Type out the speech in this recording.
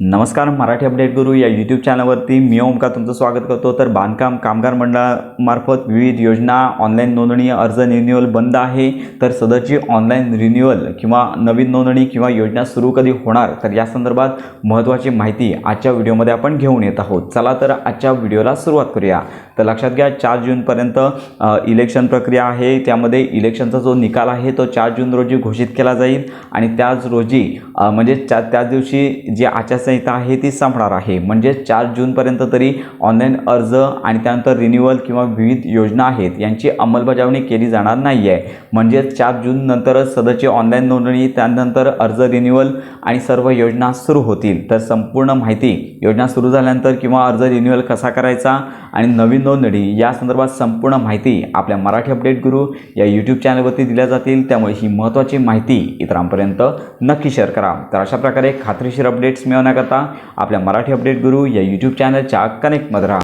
नमस्कार मराठी अपडेट गुरु या यूट्यूब चॅनलवरती मी ओमका तुमचं स्वागत करतो. तर बांधकाम कामगार मंडळामार्फत विविध योजना ऑनलाईन नोंदणी अर्ज रिन्युअल बंद आहे. तर सदरची ऑनलाईन रिन्युअल किंवा नवीन नोंदणी किंवा योजना सुरू कधी होणार तर या संदर्भात महत्त्वाची माहिती आजच्या व्हिडिओमध्ये आपण घेऊन येत आहोत. चला तर आजच्या व्हिडिओला सुरुवात करूया. तर लक्षात घ्या चार जूनपर्यंत इलेक्शन प्रक्रिया आहे. त्यामध्ये इलेक्शनचा जो निकाल आहे तो चार जून रोजी घोषित केला जाईल. आणि त्याच रोजी म्हणजे त्या त्याच दिवशी जी आचारसंहिता आहे ती संपणार आहे. म्हणजे चार जूनपर्यंत तरी ऑनलाईन अर्ज आणि त्यानंतर रिन्युअल किंवा विविध योजना आहेत यांची अंमलबजावणी केली जाणार नाही आहे म्हणजे चार जून नंतरच सदरची ऑनलाईन नोंदणी त्यानंतर अर्ज रिन्युअल आणि सर्व योजना सुरू होतील. तर संपूर्ण माहिती योजना सुरू झाल्यानंतर किंवा अर्ज रिन्युअल कसा करायचा आणि नवीन नोंदणी या संदर्भात संपूर्ण माहिती आपल्या मराठी अपडेट गुरु या यूट्यूब चॅनलवरती दिल्या जातील. त्यामुळे ही महत्त्वाची माहिती इतरांपर्यंत नक्की शेअर करा. तर अशा प्रकारे खात्रीशीर अपडेट्स करता आपल्या मराठी अपडेट गुरु या यूट्यूब चॅनलच्या कनेक्टमध्ये राहा.